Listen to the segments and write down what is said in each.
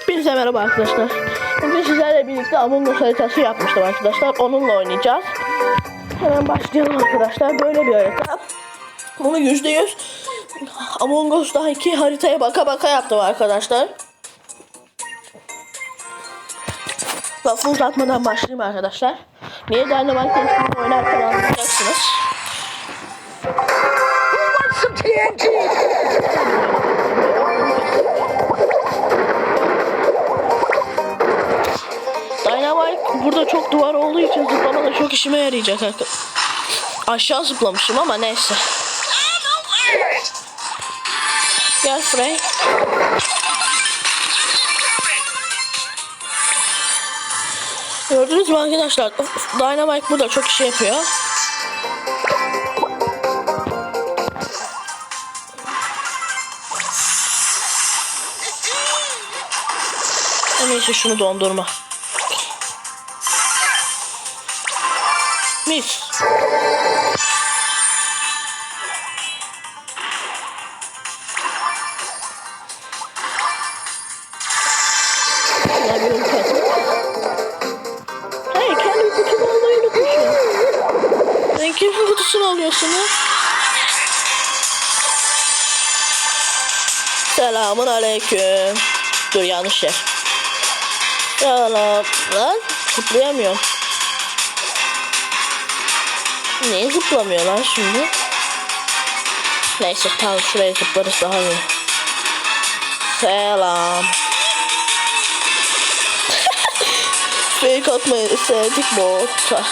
Hepinize merhaba arkadaşlar. Bugün sizlerle birlikte Among haritası yapmıştım arkadaşlar. Onunla oynayacağız. Hemen başlayalım arkadaşlar. Böyle bir harita. Bunu yüzde yüz Among Us'taki haritaya baka baka yaptım arkadaşlar. Lafı uzatmadan başlayayım arkadaşlar. Niye Dynamite Testing'i oynarken anlayacaksınız. TNT? Çok işime yarayacak arkadaşlar. Aşağı zıplamışım ama neyse. Gel Frey. Gördünüz mü arkadaşlar? Dynamite burada çok işe yapıyor. Neyse şunu dondurma. Mis. Ya bir ülke. Hey kendi kutumu almayı unutmuşum. Sen kimin kutusunu alıyorsun ya? Selamun aleyküm. Dur yanlış yer. Lan, lan zıplayamıyorum. Niye zıplamıyor lan şimdi? Neyse tamam şuraya zıplarız daha iyi. Selam. Fake atmayı sevdik botta.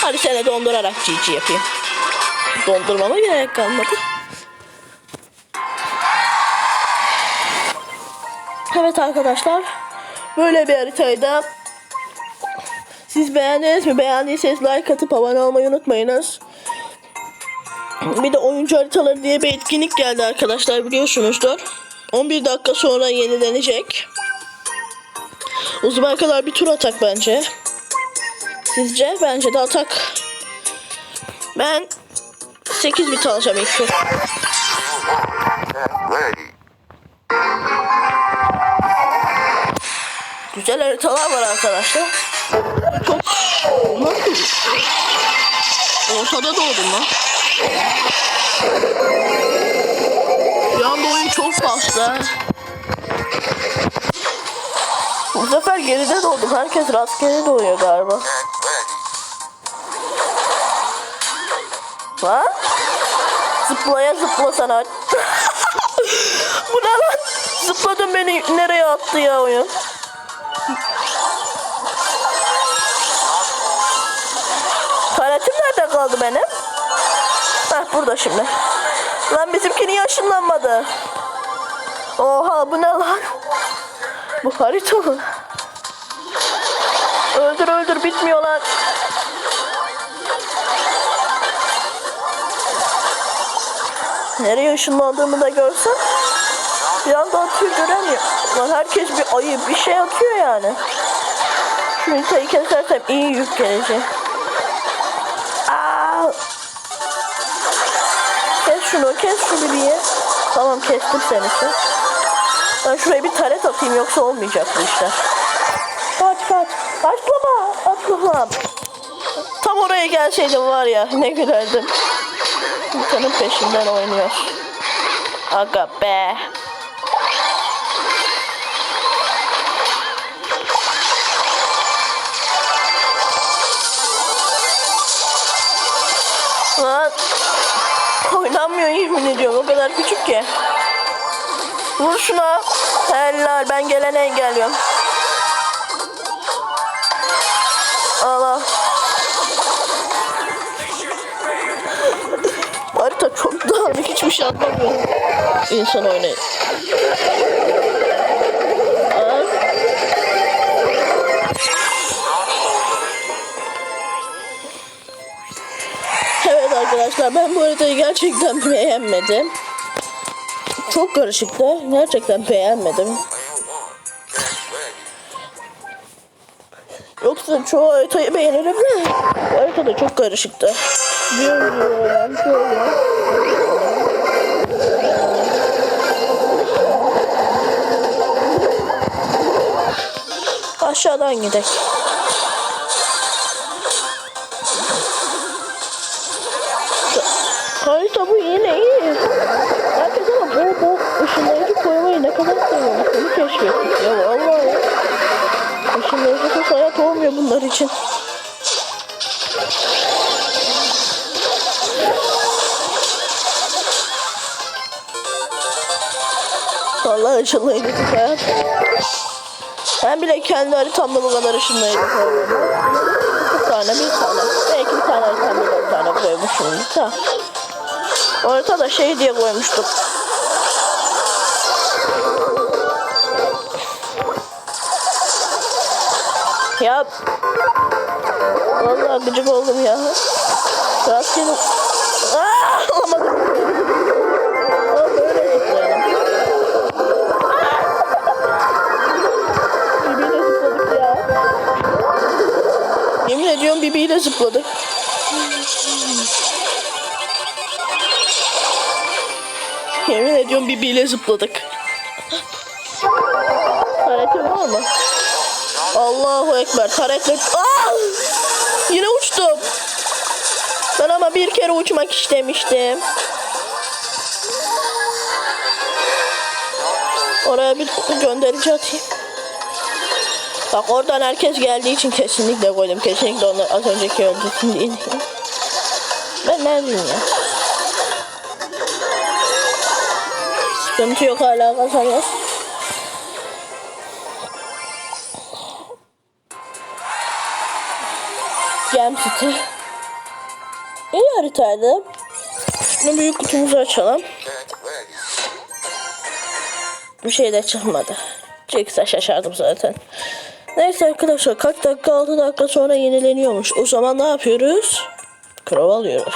Hadi seni dondurarak GG yapayım. Dondurmama gerek kalmadı. Evet arkadaşlar. Böyle bir haritayı da siz beğendiniz mi? Beğendiyseniz like atıp abone olmayı unutmayınız. Bir de oyuncu haritaları diye bir etkinlik geldi arkadaşlar biliyorsunuzdur. 11 dakika sonra yenilenecek. O zamana kadar bir tur atak bence. Sizce? Bence de atak. Ben 8 bit alacağım ilk tur. Güzel haritalar var arkadaşlar. Çok nasıl? Ortada doğdum lan. Bir oyun çok bastı. Bu sefer geride doğdum. Herkes rastgele doğuyor galiba. Lan? Zıplaya zıpla sana. Bu ne lan? Zıpladım beni nereye attı ya oyun? Taletim nerede kaldı benim? Heh burada şimdi. Lan bizimki niye ışınlanmadı? Oha bu ne lan? Bu harita mı? Öldür öldür bitmiyor lan. Nereye ışınlandığımı da görsem bir anda atıyor göremiyor. Lan herkes bir ayı bir şey atıyor yani. Şu haritayı kesersem iyi yük gelecek. Aa! Kes şunu, kes şu bibiyi. Tamam kestim seni işte. Ben şuraya bir taret atayım yoksa olmayacak bu işler. Kaç kaç. Atlama. Atlama. Tam oraya gelseydim var ya ne gülerdim. İnsanın peşinden oynuyor. Aga be. Lan oynanmıyor yemin ediyorum o kadar küçük ki. Vur şuna. Helal ben gelene engelliyorum. Allah. Harita çok dağınık hiçbir şey anlamıyorum. İnsan oynayın. Arkadaşlar ben bu haritayı gerçekten beğenmedim. Çok karışıktı. Gerçekten beğenmedim. Yoksa çoğu haritayı beğenirim de bu harita da çok karışıktı. Bilmiyorum. Şöyle. sağdan gidelim. Bu yine iyi. Herkes ama bu, bu ışınlayıcı koymayı ne kadar seviyormuş onu keşfettik ya vallahi. Işınlayıcısız hayat olmuyor bunlar için. Vallahi ışınlayıcısız hayat. Ben bile kendi haritamda bu kadar ışınlayıcı koymadım. Bir tane bir tane. Belki bir tane haritamda bir tane koymuşumdur da. Orada da şey diye koymuştuk. Ya Vallahi gıcık oldum ya. Rastgele Aa, alamadım. Aa, böyle zıplayalım. Bibiyle zıpladık ya. Yemin ediyorum bibiyle zıpladık. Yemin ediyorum bibiyle zıpladık. Taretim var mı? Allahu Ekber. Taretle... Aa! Yine uçtum. Ben ama bir kere uçmak istemiştim. Oraya bir gönderici atayım. Bak oradan herkes geldiği için kesinlikle koydum. Kesinlikle onu az önceki öldürsün diye. Ben ne bileyim ya. Sıkıntı yok hala kazanıyoruz. Gem City. İyi haritaydı. Şimdi büyük kutumuzu açalım. Bir şey de çıkmadı. Çıksa şaşardım zaten. Neyse arkadaşlar kaç dakika 6 dakika sonra yenileniyormuş. O zaman ne yapıyoruz? Krav alıyoruz.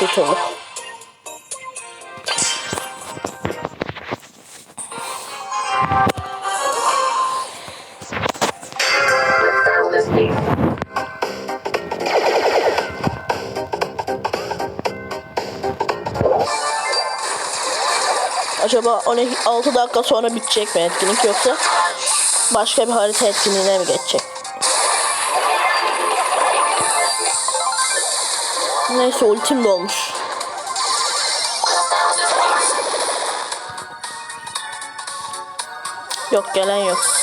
Bir türlü. Acaba 6 dakika sonra bitecek mi etkinlik yoksa başka bir harita etkinliğine mi geçecek? Neyse ultim dolmuş. Yok gelen yok.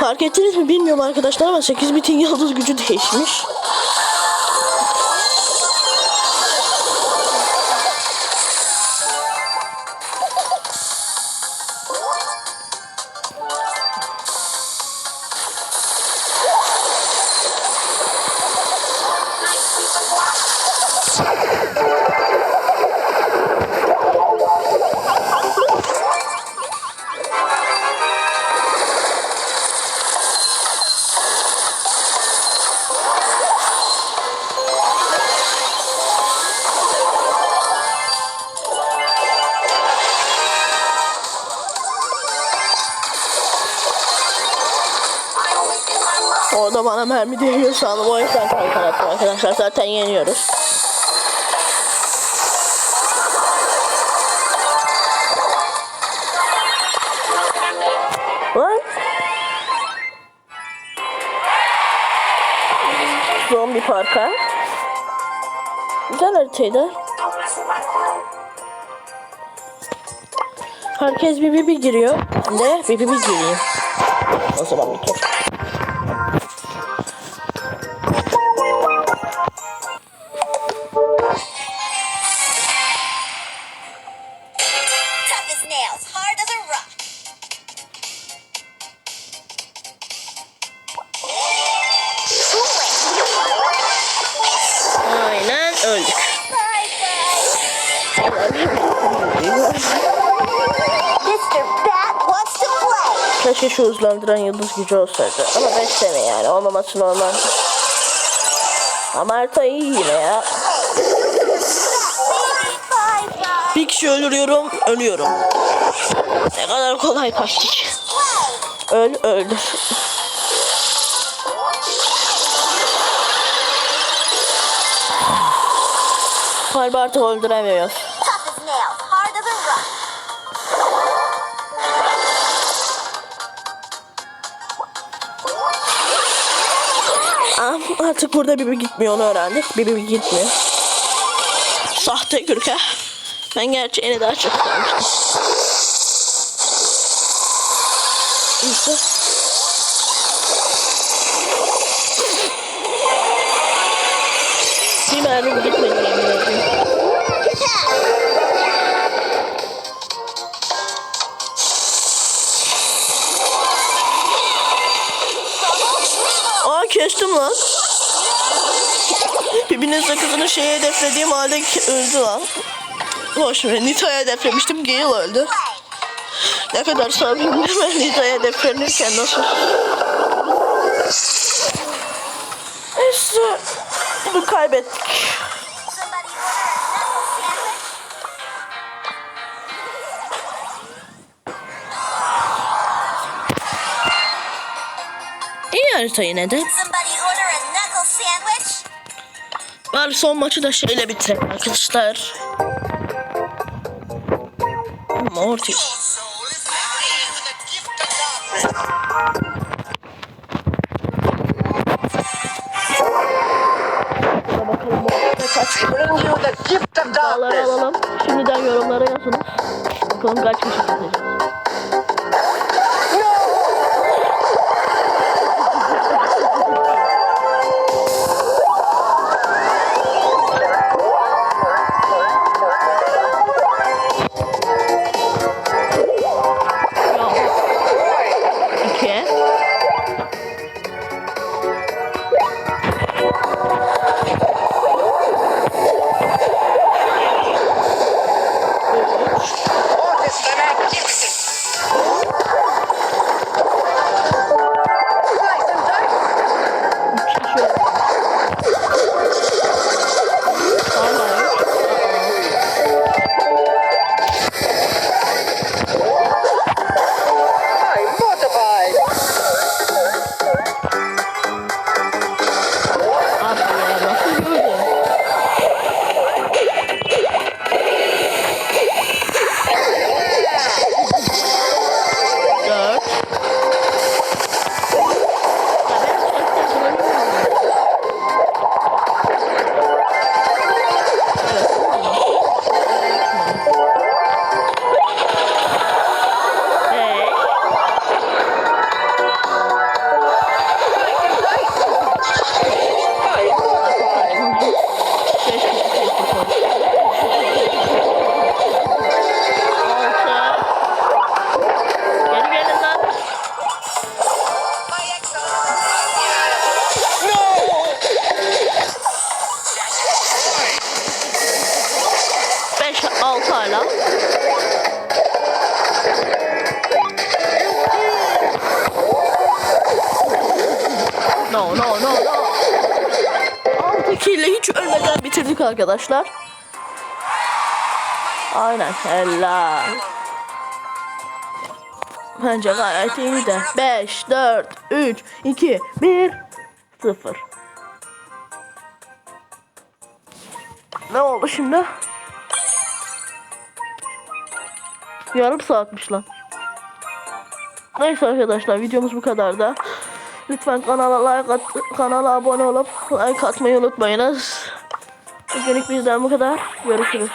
Fark ettiniz mi bilmiyorum arkadaşlar ama 8 bitin yıldız gücü değişmiş. Bana mermi değiyor sandım. O yüzden kalkan attım arkadaşlar. Zaten yeniyoruz. Lan. Zombi parka. Güzel haritaydı. Herkes bir bir bir giriyor. De bir bir bir gireyim. O zaman bir tur. Yıldız gücü olsaydı. Ama 5 sene yani olmaması normal. Ama harita iyi yine ya. Bir kişi öldürüyorum, ölüyorum. Ne kadar kolay taktik. Öl, öldür. Galiba artık öldüremiyoruz. Artık burada Bibi gitmiyor onu öğrendik. Bibi gitmiyor. Sahte kürke. Ben gerçi eni daha çok sevmiştim. İşte. Bir mermi gitmedi yemin ediyorum. Aa kestim lan. Birbirinin sakızını şeye hedeflediğim halde öldü lan. Boş ver. Nita'ya hedeflemiştim. Gale öldü. Ne kadar sabrım değil mi? Nita'ya hedeflenirken nasıl? İşte bunu kaybettik. İyi harita yine. Bari son maçı da şeyle bitirelim arkadaşlar. Morty. Bring you the gift of Dağları darkness. alalım. Şimdiden yorumlara yazınız. Bakalım kaç kişi tutacağız. Bitirdik arkadaşlar. Aynen, helal. Bence gayet iyi de. 5, 4, 3, 2, 1, 0. Ne oldu şimdi? Yarım saatmiş lan. Neyse arkadaşlar videomuz bu kadar da. Lütfen kanala like at, kanala abone olup like atmayı unutmayınız. Bugünlük bizden bu kadar. Görüşürüz.